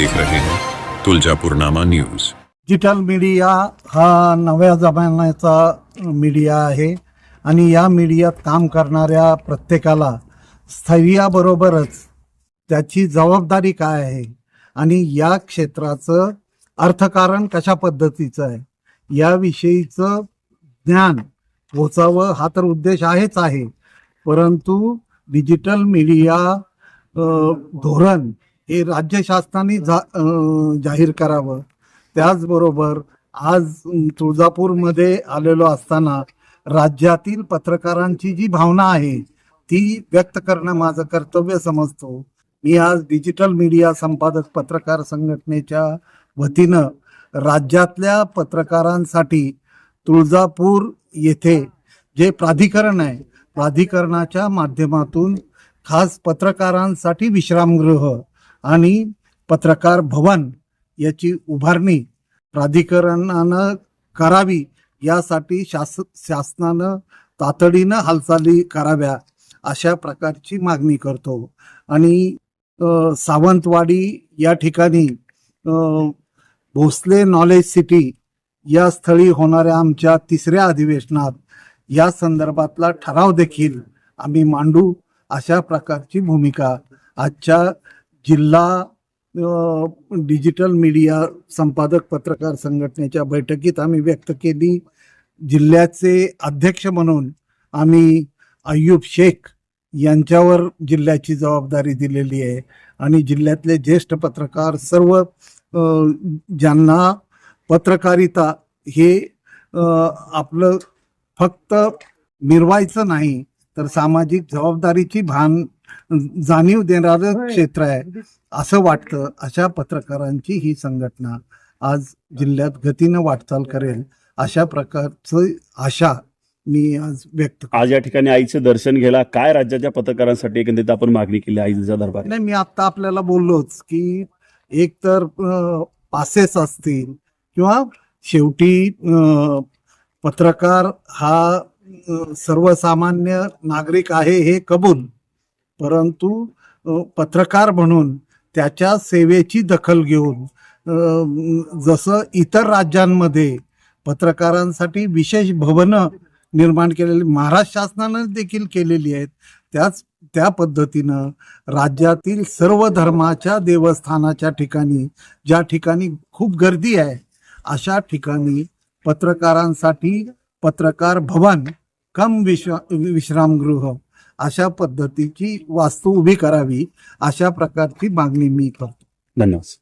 देख रहे हैं। तुलजापूरनामा न्यूज। डिजिटल मीडिया हा नव्या जमान्याचा मीडिया आहे आणि या मीडियात काम करणाऱ्या प्रत्येकाला स्थैर्याबरोबरच त्याची जबाबदारी काय आहे आणि या क्षेत्राचं अर्थकारण कशा पद्धतीचं आहे याविषयीचं ज्ञान पोचावं हा तर उद्देश आहेच आहे. परंतु डिजिटल मीडिया धोरण हे राज्य शासनाने जा जाहीर करावं. त्याचबरोबर आज तुळजापूरमध्ये आलेलो असताना राज्यातील पत्रकारांची जी भावना आहे ती व्यक्त करणं माझं कर्तव्य समजतो. मी आज डिजिटल मीडिया संपादक पत्रकार संघटनेच्या वतीनं राज्यातल्या पत्रकारांसाठी तुळजापूर येथे जे प्राधिकरण आहे प्राधिकरणाच्या माध्यमातून खास पत्रकारांसाठी विश्रामगृह आणि पत्रकार भवन याची उभारणी प्राधिकरणानं करावी यासाठी शास शासनानं तातडीनं हालचाली कराव्या अशा प्रकारची मागणी करतो. आणि सावंतवाडी या ठिकाणी भोसले नॉलेज सिटी या स्थळी होणाऱ्या आमच्या तिसऱ्या अधिवेशनात या संदर्भातला ठराव देखील आम्ही मांडू अशा प्रकारची भूमिका आजच्या जिल्हा डिजिटल मीडिया संपादक पत्रकार संघटनेच्या बैठकीत आम्ही व्यक्त केली. जिल्ह्याचे अध्यक्ष म्हणून आम्ही अय्यूब शेख यांच्यावर जिल्ह्याची जबाबदारी दिलेली आहे. आणि जिल्ह्यातले ज्येष्ठ पत्रकार सर्व ज्यांना पत्रकारिता हे आपलं फक्त मिरवायचं नाही तर सामाजिक जबाबदारीची भान जाणीव देणारं क्षेत्र आहे. असं वाटतं अशा पत्रकारांची ही संघटना आज जिल्ह्यात गतीनं वाटचाल करेल अशा प्रकारचं आशा मी आज व्यक्त करतो. आज या ठिकाणी आईचं दर्शन घ्यायला काय राज्याच्या पत्रकारांसाठी एकंदरीत आपण मागणी केली आईच्या दरबार नाही मी आता आपल्याला बोललोच की एक तर पासेस असतील किंवा शेवटी पत्रकार हा सर्वसामान्य नागरिक आहे हे कबूल. परंतु पत्रकार म्हणून त्याच्या सेवेची दखल घेऊन जसं इतर राज्यांमध्ये पत्रकारांसाठी विशेष भवनं निर्माण केलेली महाराष्ट्र शासनानं देखील केलेली आहेत त्याच त्या पद्धतीनं राज्यातील सर्व धर्माच्या देवस्थानाच्या ठिकाणी ज्या ठिकाणी खूप गर्दी आहे अशा ठिकाणी पत्रकारांसाठी पत्रकार भवन कम विश्रा विश्रामगृह अशा पद्धतीची वास्तू उभी करावी अशा प्रकारची मागणी मी करतो. धन्यवाद